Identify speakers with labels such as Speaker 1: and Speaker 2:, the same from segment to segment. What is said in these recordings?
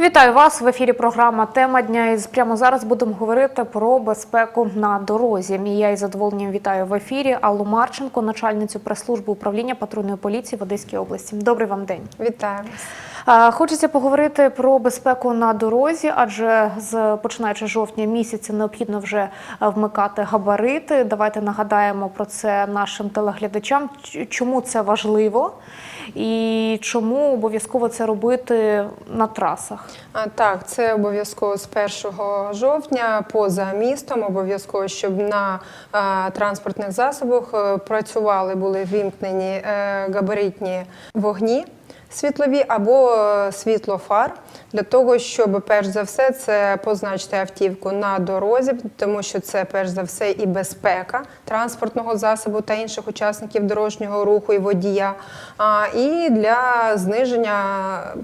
Speaker 1: Вітаю вас в ефірі. Програма Тема дня. І прямо зараз будемо говорити про безпеку на дорозі. І я із задоволенням вітаю в ефірі Аллу Марченко, начальницю прес-служби управління патрульної поліції в Одеській області. Добрий вам день.
Speaker 2: Вітаю.
Speaker 1: Е, Хочеться поговорити про безпеку на дорозі, адже з починаючи жовтня місяця необхідно вже е, вмикати габарити. Давайте нагадаємо про це нашим телеглядачам. Чому це важливо і чому обов'язково це робити на трасах?
Speaker 2: А, Так, це обов'язково з 1 жовтня поза містом. Обов'язково, щоб на а, транспортних засобах е, працювали, були вімкнені е, габаритні вогні. Світлові або е, світло фар для того, щоб перш за все це позначити автівку на дорозі, тому що це перш за все і безпека транспортного засобу та інших учасників дорожнього руху і водія, а, і для зниження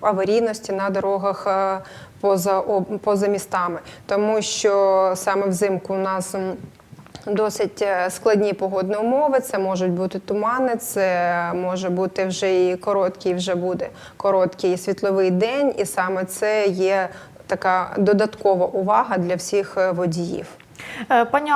Speaker 2: аварійності на дорогах. е, Поза поза містами, тому що саме взимку у нас Досить е, складні погодні умови. Це можуть бути тумани, це може бути вже і короткий, вже буде короткий світловий день, і саме це є така додаткова увага для всіх е, водіїв.
Speaker 1: Е, Пані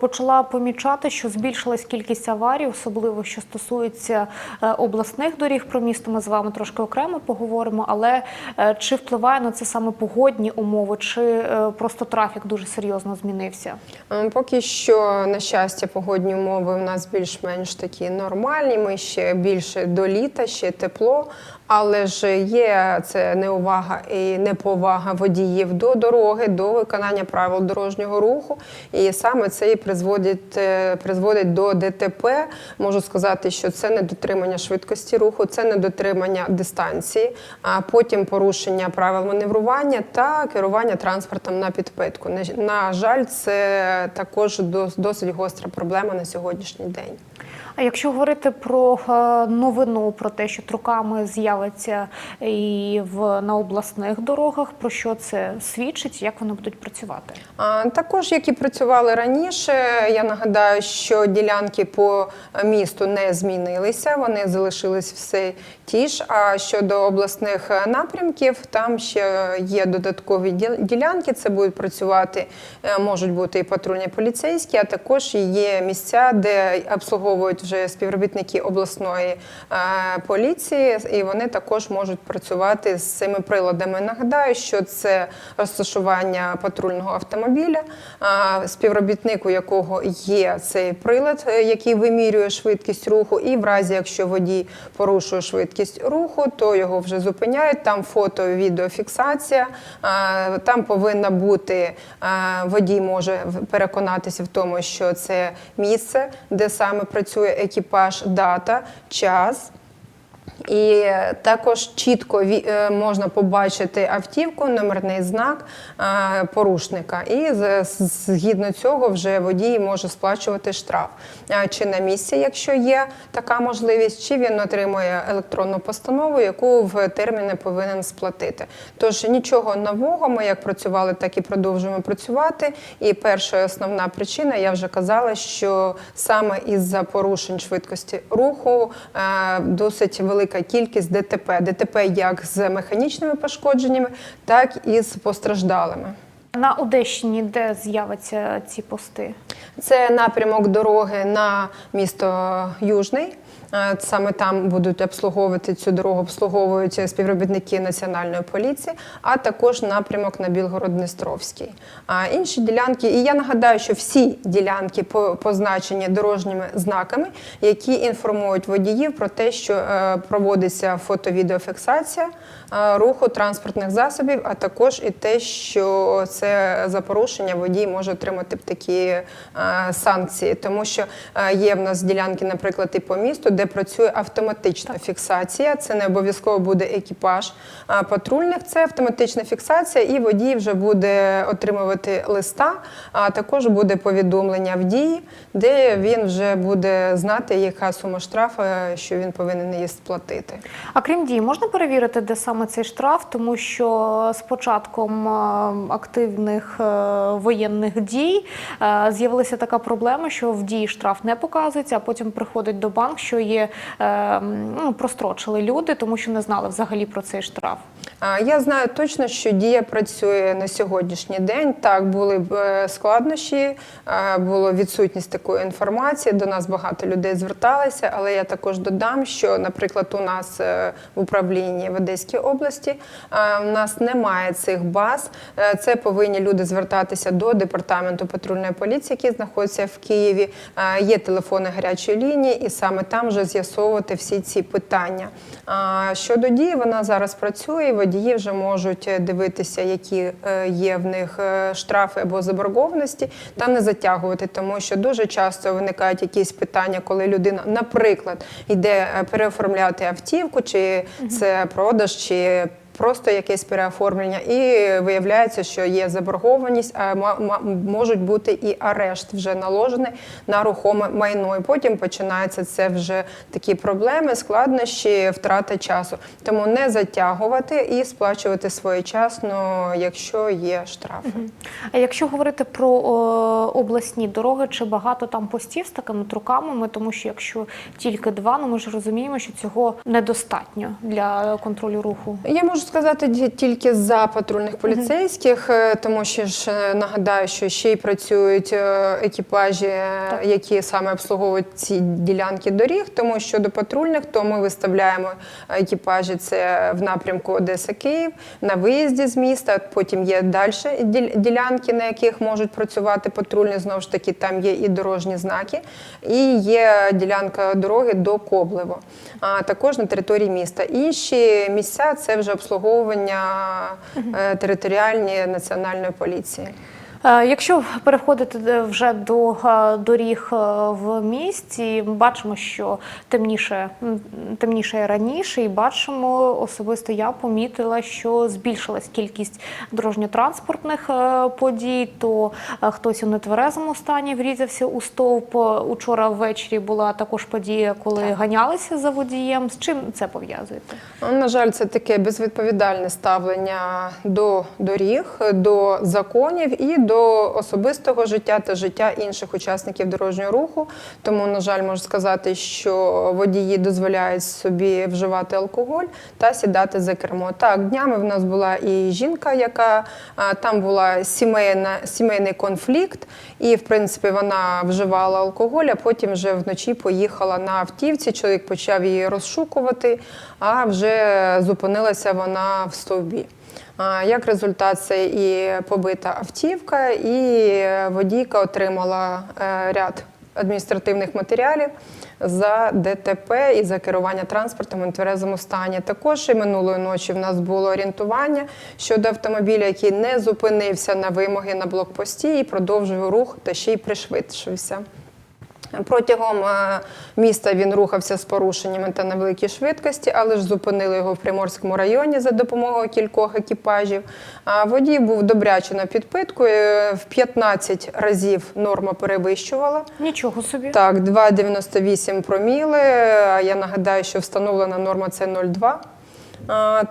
Speaker 1: почала помічати, що збільшилась кількість аварій, особливо що стосується е, обласних доріг. Про місто ми з вами трошки окремо поговоримо. Але е, чи впливає на це саме погодні умови, чи просто трафік дуже серйозно змінився?
Speaker 2: Поки що, на щастя, погодні умови у нас більш-менш такі нормальні. Ми ще більше до літа, ще тепло. Але ж є це неувага і неповага водіїв до дороги, до виконання правил дорожнього руху. І саме це і призводить, е, призводить до ДТП. Можу сказати, що це недотримання швидкості руху, це недотримання дистанції, а потім порушення правил маневрування та керування транспортом на підпитку. На- жаль, це також дос- досить гостра проблема на сьогоднішній день.
Speaker 1: А якщо говорити про е, новину, про те, що труками з'явиться і в на обласних дорогах, про що це свідчить, як вони будуть працювати?
Speaker 2: А, Також, як і працювали раніше, я нагадаю, що ділянки по місту не змінилися, вони залишились все ті ж. А щодо обласних напрямків, там ще є додаткові діл- ділянки. Це будуть працювати, е, можуть бути і патрульні поліцейські, а також є місця, де обслуговують вже співробітники обласної е, поліції, і вони також можуть працювати з цими приладами. Нагадаю, що це розташування патрульного автомобіля, співробітник, у якого є цей прилад, е, який вимірює швидкість руху, і в разі, якщо водій порушує швидкість руху, то його вже зупиняють. Там фото, відеофіксація. Там повинна бути водій може переконатися в тому, що це місце, де саме працює екіпаж, дата, час. І також чітко е, можна побачити автівку, номерний знак е, порушника. І згідно цього вже водій може сплачувати штраф. Е, Чи на місці, якщо є така можливість, чи він отримує електронну постанову, яку в терміни повинен сплатити. Тож нічого нового, ми як працювали, так і продовжуємо працювати. І перша основна причина, я вже казала, що саме із-за порушень швидкості руху досить велика кількість ДТП. ДТП як з механічними пошкодженнями, так і з постраждалими.
Speaker 1: На Одещині, де з'являться ці пости?
Speaker 2: Це напрямок дороги на місто Южний. Е, Саме там будуть обслуговувати цю дорогу, обслуговують співробітники національної поліції, а також напрямок на Білгород-Дністровський. А інші ділянки, і я нагадаю, що всі ділянки по- позначені дорожніми знаками, які інформують водіїв про те, що е, проводиться фото-відеофіксація е, руху транспортних засобів, а також і те, що це за порушення водій може отримати такі е, санкції, тому що е, є в нас ділянки, наприклад, і по місту, де працює автоматична фіксація. Це не обов'язково буде екіпаж патрульних, це автоматична фіксація, і водій вже буде отримувати листа, а також буде повідомлення в дії, де він вже буде знати, яка сума штрафу, е, що він повинен її сплатити.
Speaker 1: А крім дій, можна перевірити, де саме цей штраф, тому що з початком е, активних е, воєнних дій е, з'явилася така проблема, що в дії штраф не показується, а потім приходить до банк, що є е, ну, прострочили люди, тому що не знали взагалі про цей штраф.
Speaker 2: Я знаю точно, що дія працює на сьогоднішній день. Так, були складнощі, було відсутність такої інформації. До нас багато людей зверталися, але я також додам, що, наприклад, у нас в управлінні в Одеській області у нас немає цих баз. Це повинні люди звертатися до департаменту патрульної поліції, який знаходиться в Києві. Е, Є телефони гарячої лінії, і саме там вже з'ясовувати всі ці питання. Щодо дії, вона зараз працює. Водії вже можуть дивитися, які е, є в них е, штрафи або заборгованості, та не затягувати, тому що дуже часто виникають якісь питання, коли людина, наприклад, йде е, переоформляти автівку, чи це продаж, чи Просто якесь переоформлення, і виявляється, що є заборгованість, а можуть бути і арешт вже наложений на рухоме майно. І потім починаються це вже такі проблеми, складнощі, втрата часу. Тому не затягувати і сплачувати своєчасно, якщо є штрафи.
Speaker 1: А якщо говорити про о, обласні дороги, чи багато там постів з такими трукамами, тому що якщо тільки два, ну ми ж розуміємо, що цього недостатньо для контролю руху.
Speaker 2: Я можу сказати тільки за патрульних поліцейських, е, тому що ж е, нагадаю, що ще й працюють е, екіпажі, е, які саме обслуговують ці ділянки доріг. Тому що до патрульних, то ми виставляємо екіпажі це в напрямку Одеса Київ на виїзді з міста. Потім є далі ділянки, на яких можуть працювати патрульні. Знову ж таки, там є і дорожні знаки, і є ділянка дороги до Коблево, а також на території міста. Інші місця це вже обслуговування е, територіальні національної поліції.
Speaker 1: Е, Якщо переходити вже до е, доріг е, в місті, бачимо, що темніше, темніше раніше, і бачимо, особисто я помітила, що збільшилась кількість дорожньо-транспортних подій. То хтось у нетверезому стані врізався у стовп. Учора ввечері була також подія, коли ганялися за водієм. З чим це пов'язуєте?
Speaker 2: Ну, На жаль, це таке безвідповідальне ставлення до доріг, до законів і до особистого життя та життя інших учасників дорожнього руху. Тому, на жаль, можу сказати, що водії дозволяють собі вживати алкоголь та сідати за кермо. Так, днями в нас була і жінка, яка там була сімейна, сімейний конфлікт, і в принципі вона вживала алкоголь, а потім вже вночі поїхала на автівці. Чоловік почав її розшукувати, а вже зупинилася вона в стовбі. Як результат, це і побита автівка, і водійка отримала е, ряд адміністративних матеріалів за ДТП і за керування транспортом у нетверезому стані. Також і минулої ночі в нас було орієнтування щодо автомобіля, який не зупинився на вимоги на блокпості і продовжив рух та ще й пришвидшився. Протягом е, міста він рухався з порушеннями та на великій швидкості, але ж зупинили його в Приморському районі за допомогою кількох екіпажів. А Водій був добряче на підпитку, е, в 15 разів норма перевищувала.
Speaker 1: Нічого собі.
Speaker 2: Так, 2,98 проміли. А Я нагадаю, що встановлена норма це 0,2.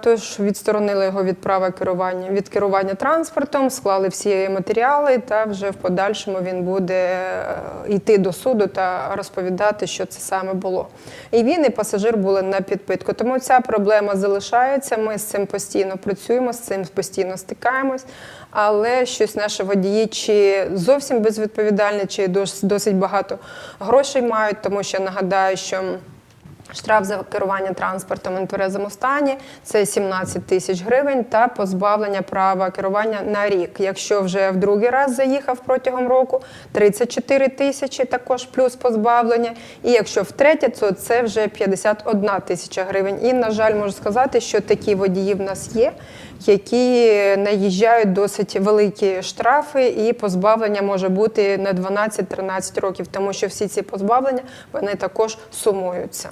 Speaker 2: Тож відсторонили його від права керування від керування транспортом, склали всі матеріали, та вже в подальшому він буде е, йти до суду та розповідати, що це саме було. І він, і пасажир були на підпитку. Тому ця проблема залишається. Ми з цим постійно працюємо, з цим постійно стикаємось. Але щось наші водії чи зовсім безвідповідальні, чи досить багато грошей мають, тому що нагадаю, що. Штраф за керування транспортом у нетверезому стані це 17 тисяч гривень та позбавлення права керування на рік. Якщо вже в другий раз заїхав протягом року, 34 тисячі також плюс позбавлення. І якщо втретє, то це вже 51 тисяча гривень. І, на жаль, можу сказати, що такі водії в нас є, які наїжджають досить великі штрафи, і позбавлення може бути на 12-13 років, тому що всі ці позбавлення вони також сумуються.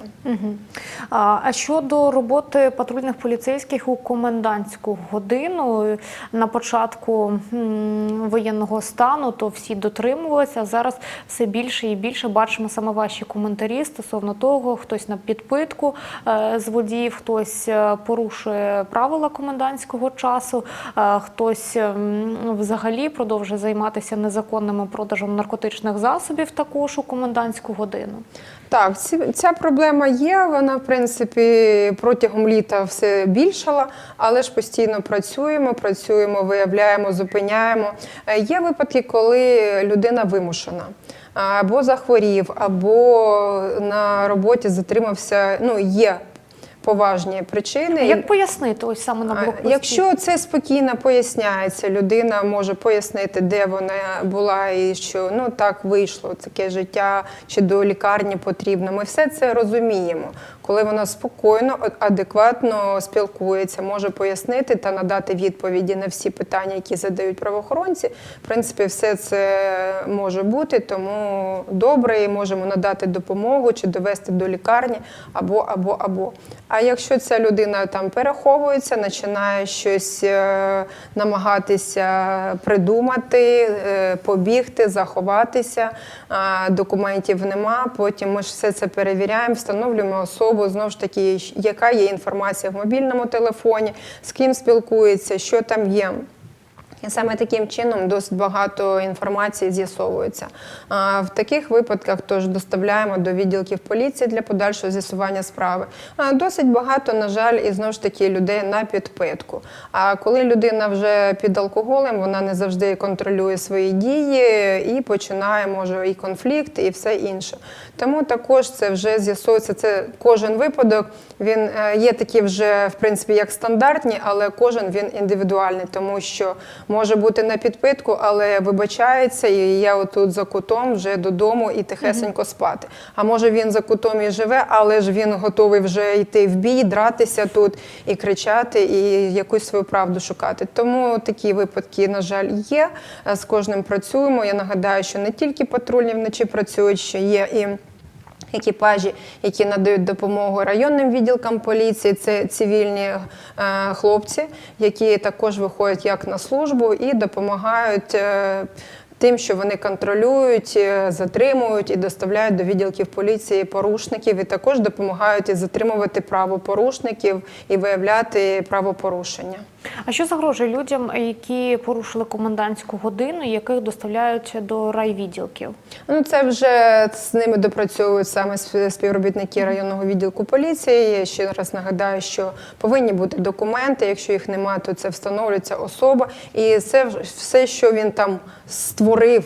Speaker 1: А щодо роботи патрульних поліцейських у комендантську годину на початку воєнного стану, то всі дотримувалися. Зараз все більше і більше бачимо саме ваші коментарі стосовно того, хтось на підпитку е, з водіїв, хтось е, порушує правила комендантського часу, е, хтось взагалі продовжує займатися незаконним продажем наркотичних засобів також у комендантську годину.
Speaker 2: Так, ця проблема є. Вона, в принципі, протягом літа все більшала, але ж постійно працюємо, працюємо, виявляємо, зупиняємо. Е, Є випадки, коли людина вимушена. Або захворів, або на роботі затримався. Ну, є поважні причини.
Speaker 1: Як пояснити ось саме на блокпості?
Speaker 2: Якщо це спокійно поясняється, людина може пояснити, де вона була і що ну так вийшло, таке життя чи до лікарні потрібно. Ми все це розуміємо. Коли вона спокійно, адекватно спілкується, може пояснити та надати відповіді на всі питання, які задають правоохоронці. В принципі, все це може бути, тому добре і можемо надати допомогу чи довести до лікарні або або або. А якщо ця людина там переховується, починає щось е, намагатися придумати, е, побігти, заховатися, документів нема. Потім ми ж все це перевіряємо, встановлюємо особу, знову ж таки, яка є інформація в мобільному телефоні, з ким спілкується, що там є. І саме таким чином досить багато інформації з'ясовується. А В таких випадках тож доставляємо до відділків поліції для подальшого з'ясування справи. Досить багато, на жаль, і знову ж таки людей на підпитку. А коли людина вже під алкоголем, вона не завжди контролює свої дії і починає може і конфлікт, і все інше. Тому також це вже з'ясовується. Це кожен випадок. Він е, є такі вже в принципі як стандартні, але кожен він індивідуальний, тому що може бути на підпитку, але вибачається, і я отут за кутом вже додому і тихесенько спати. А може він за кутом і живе, але ж він готовий вже йти в бій, дратися тут і кричати, і якусь свою правду шукати. Тому такі випадки, на жаль, є. Е, З кожним працюємо. Я нагадаю, що не тільки патрульні вночі працюють, що є і. Екіпажі, які надають допомогу районним відділкам поліції, це цивільні е, хлопці, які також виходять як на службу і допомагають е, тим, що вони контролюють, е, затримують і доставляють до відділків поліції порушників, і також допомагають і затримувати правопорушників і виявляти правопорушення.
Speaker 1: А що загрожує людям, які порушили комендантську годину, яких доставляють до райвідділків?
Speaker 2: Ну, це вже з ними допрацьовують саме співробітники районного відділку поліції. Я ще раз нагадаю, що повинні бути документи. Якщо їх немає, то це встановлюється особа. І це все, що він там створив.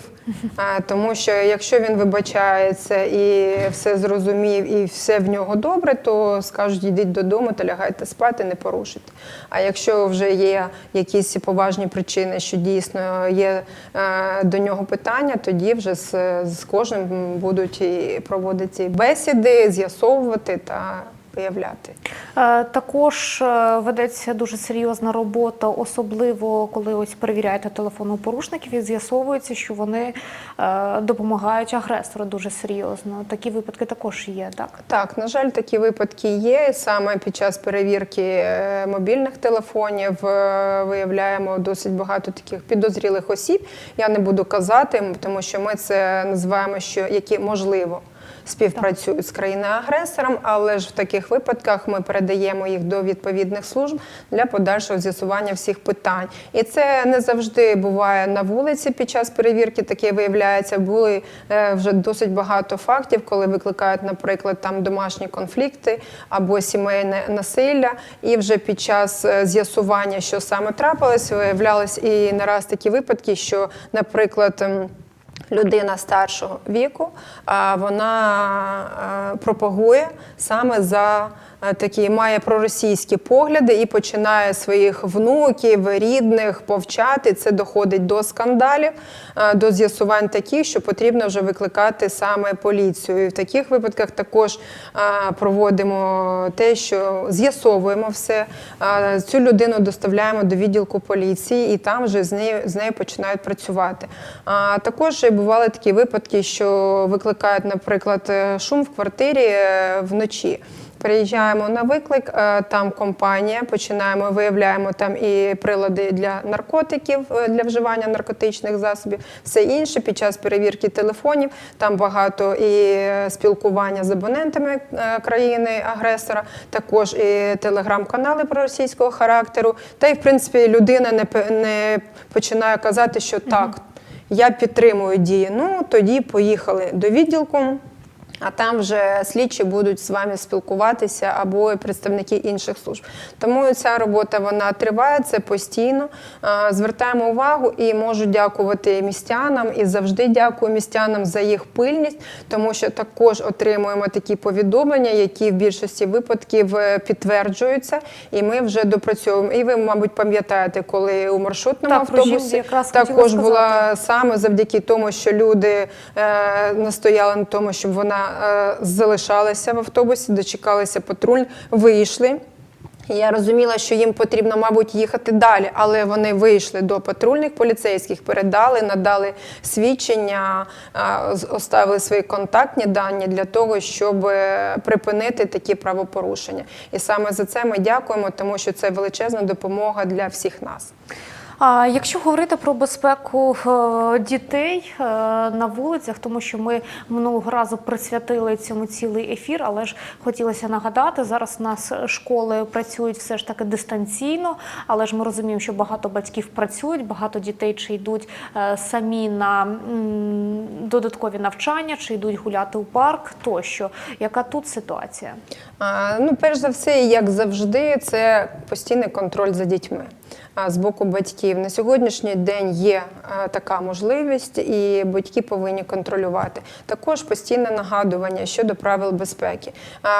Speaker 2: А, Тому що якщо він вибачається і все зрозумів, і все в нього добре, то скажуть, йдіть додому та лягайте спати, не порушуйте. А якщо вже є якісь поважні причини, що дійсно є е, до нього питання, тоді вже з, з кожним будуть і проводити бесіди, з'ясовувати та виявляти.
Speaker 1: Е, Також е, ведеться дуже серйозна робота, особливо коли ось перевіряєте телефон у порушників і з'ясовується, що вони е, допомагають агресору дуже серйозно. Такі випадки також є, так?
Speaker 2: Так, на жаль, такі випадки є. Саме під час перевірки мобільних телефонів виявляємо досить багато таких підозрілих осіб. Я не буду казати, тому що ми це називаємо, що які можливо. Співпрацюють з країною-агресором, але ж в таких випадках ми передаємо їх до відповідних служб для подальшого з'ясування всіх питань. І це не завжди буває на вулиці під час перевірки. Таке виявляється. Були е, вже досить багато фактів, коли викликають, наприклад, там домашні конфлікти або сімейне насилля. І вже під час е, з'ясування, що саме трапилось, виявлялись і не раз такі випадки, що, наприклад. Людина старшого віку, вона е, пропагує саме за такі, має проросійські погляди і починає своїх внуків, рідних повчати. Це доходить до скандалів, е, до з'ясувань таких, що потрібно вже викликати саме поліцію. І в таких випадках також е, проводимо те, що з'ясовуємо все. Е, Цю людину доставляємо до відділку поліції, і там вже з нею з нею починають працювати. А також бували такі випадки, що викликають, наприклад, е, шум в квартирі е, вночі. Приїжджаємо на виклик, е, там компанія, починаємо, виявляємо там і прилади для наркотиків, е, для вживання наркотичних засобів, все інше. Під час перевірки телефонів там багато і е, спілкування з абонентами країни-агресора, також і телеграм-канали проросійського характеру. Та й в принципі людина не, не починає казати, що так, я підтримую дії. Ну тоді поїхали до відділку. А там вже слідчі будуть з вами спілкуватися або представники інших служб. Тому ця робота вона триває, це постійно. Звертаємо увагу і можу дякувати містянам і завжди дякую містянам за їх пильність, тому що також отримуємо такі повідомлення, які в більшості випадків е, підтверджуються, і ми вже допрацьовуємо. І ви, мабуть, пам'ятаєте, коли у маршрутному
Speaker 1: Так,
Speaker 2: автобусі також була саме завдяки тому, що люди е, настояли на тому, щоб вона залишалася в автобусі, дочекалися патруль, вийшли. Я розуміла, що їм потрібно, мабуть, їхати далі, але вони вийшли до патрульних поліцейських, передали, надали свідчення, е, оставили свої контактні дані для того, щоб е, припинити такі правопорушення. І саме за це ми дякуємо, тому що це величезна допомога для всіх нас.
Speaker 1: Якщо говорити про безпеку е, дітей е, на вулицях, тому що ми минулого разу присвятили цьому цілий ефір, але ж хотілося нагадати, зараз у нас школи працюють все ж таки дистанційно, але ж ми розуміємо, що багато батьків працюють, багато дітей чи йдуть е, самі на додаткові навчання, чи йдуть гуляти у парк тощо. Яка тут ситуація?
Speaker 2: А, Ну, перш за все, як завжди, це постійний контроль за дітьми з боку батьків. На сьогоднішній день є така можливість, і батьки повинні контролювати. Також постійне нагадування щодо правил безпеки.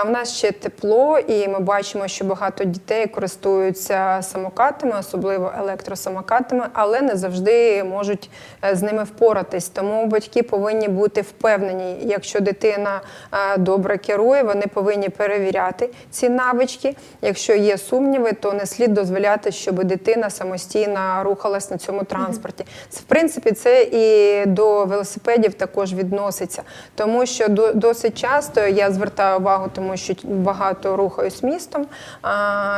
Speaker 2: В нас ще тепло, і ми бачимо, що багато дітей користуються самокатами, особливо електросамокатами, але не завжди можуть е, з ними впоратись. Тому батьки повинні бути впевнені, якщо дитина добре керує, вони повинні перевіряти ці навички. Якщо є сумніви, то не слід дозволяти, щоб дитина самостійно рухалась на цьому транспорті. Це в принципі це і до велосипедів також відноситься, тому що до- досить часто я звертаю увагу, тому що багато рухаюсь містом,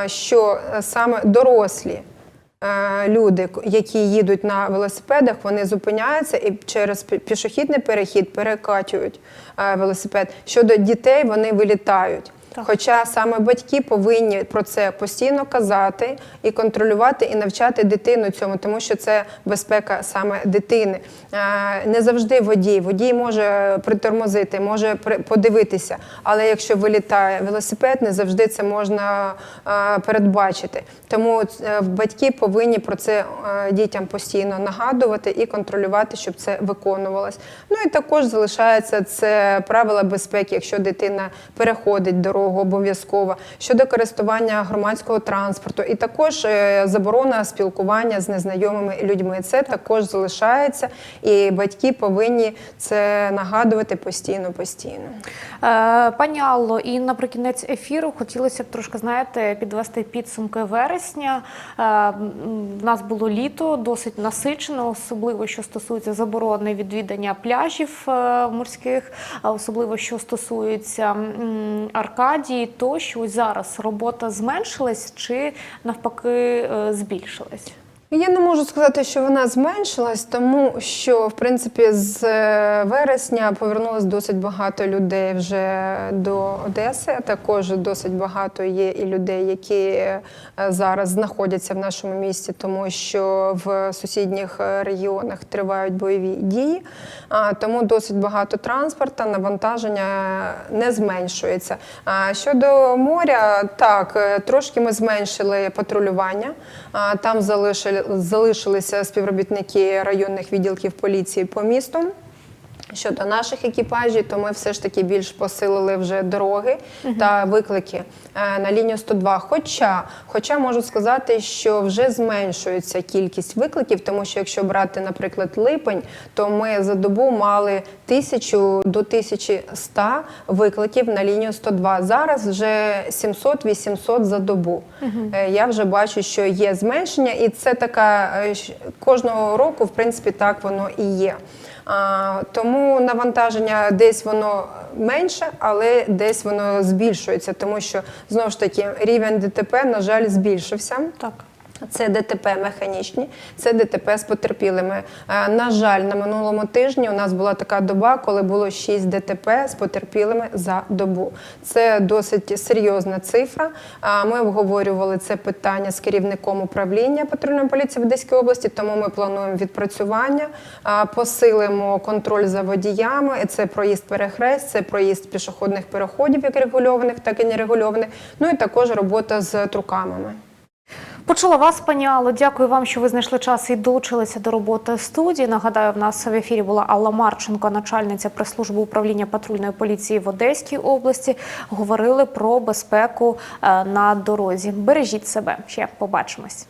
Speaker 2: що саме дорослі. е, Люди, які їдуть на велосипедах, вони зупиняються і через пішохідний перехід перекачують е, велосипед. Щодо дітей, вони вилітають.
Speaker 1: Так.
Speaker 2: Хоча саме батьки повинні про це постійно казати і контролювати, і навчати дитину цьому, тому що це безпека саме дитини. Е, Не завжди водій. Водій може притормозити, може подивитися, але якщо вилітає велосипед, не завжди це можна е, передбачити. Тому е, батьки повинні про це дітям постійно нагадувати і контролювати, щоб це виконувалось. Ну і також залишається це правила безпеки, якщо дитина переходить дорогу обов'язково щодо користування громадського транспорту, і також е, заборона спілкування з незнайомими людьми. Це також залишається, і батьки повинні це нагадувати постійно, постійно.
Speaker 1: Е, Пані Алло, і наприкінець ефіру хотілося б трошки, знаєте, підвести підсумки вересня. Е, м, В нас було літо досить насичено, особливо що стосується заборони відвідання пляжів е, морських, особливо що стосується м, Аркадії, то що зараз робота зменшилась чи навпаки е, збільшилась?
Speaker 2: Я не можу сказати, що вона зменшилась, тому що в принципі з е, вересня повернулось досить багато людей вже до Одеси. Також досить багато є і людей, які е, зараз знаходяться в нашому місті, тому що в сусідніх е, регіонах тривають бойові дії. А, Тому досить багато транспорту, навантаження не зменшується. А щодо моря, так трошки ми зменшили патрулювання. Там залишили, залишилися співробітники районних відділків поліції по місту. Щодо наших екіпажів, то ми все ж таки більш посилили вже дороги та виклики е, на лінію 102. Хоча, хоча можу сказати, що вже зменшується кількість викликів, тому що якщо брати, наприклад, липень, то ми за добу мали тисячу до 1100 викликів на лінію 102. Зараз вже 700-800 за добу. Е, Я вже бачу, що є зменшення, і це така е, кожного року, в принципі, так воно і є. Тому навантаження десь воно менше, але десь воно збільшується, тому що знову ж таки рівень ДТП, на жаль, збільшився.
Speaker 1: Так.
Speaker 2: Це ДТП механічні, це ДТП з потерпілими. Е, На жаль, на минулому тижні у нас була така доба, коли було 6 ДТП з потерпілими за добу. Це досить серйозна цифра. Е, Ми обговорювали це питання з керівником управління патрульної поліції в Одеській області, тому ми плануємо відпрацювання, е, посилимо контроль за водіями. Це проїзд перехрест, це проїзд пішохідних переходів, як регульованих, так і нерегульованих. Ну і також робота з трукамами.
Speaker 1: Почула вас, пані Алло. Дякую вам, що ви знайшли час і долучилися до роботи студії. Нагадаю, в нас в ефірі була Алла Марченко, начальниця прес-служби управління патрульної поліції в Одеській області. Говорили про безпеку е, на дорозі. Бережіть себе. Ще побачимось.